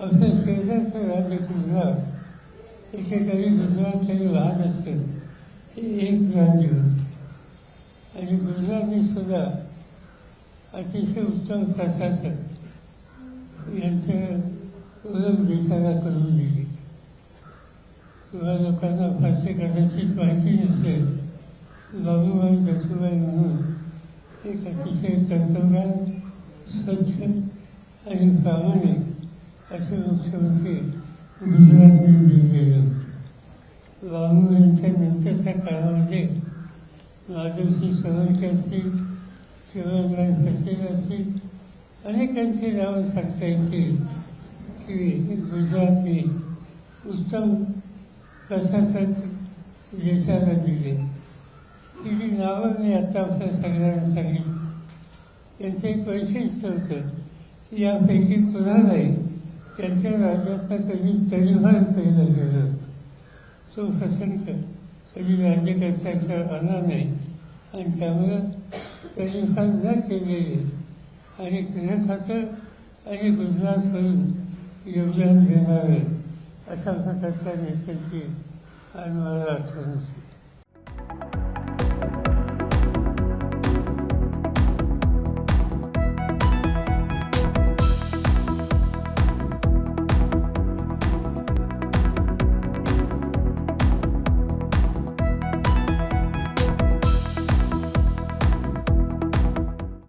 असं शेजारचं राज्य गुजरात एकेकाळी काही वाहत असेल हे एक राज्य होते. आणि गुजरातने सुद्धा अतिशय उत्तम प्रशासक यांचं ओळख देशाला करून दिली. किंवा लोकांना फारसे कदाचित माहिती नसेल बाबूबाई जसूबाई म्हणून एक अतिशय तंत्रज्ञान स्वच्छ आणि प्रामाणिक असे गुजरात गुजरातने दिलेले होते नंतरच्या काळामध्ये माधवजी सोळंके असतील शिवराय पटेल असतील अनेकांची नावं सांगता येतील की गुजरातने उत्तम प्रशासन देशाला दिले. ही जी नावं मी आता आपल्या सगळ्यांना सांगितली. त्यांचं एक वैशिष्ट्य होतं की यापैकी कुणालाही त्यांच्या राज्याचा त्यांनी तरीभार केलं. गेलं तो प्रसंग सगळी राज्यकर्त्यांच्या आला नाही. आणि त्यामुळं तरीफार न केलेले आणि खातं आणि गुजरात करून योगदान देणारे अशा प्रकारच्या नेत्याची आज मला आठवण होती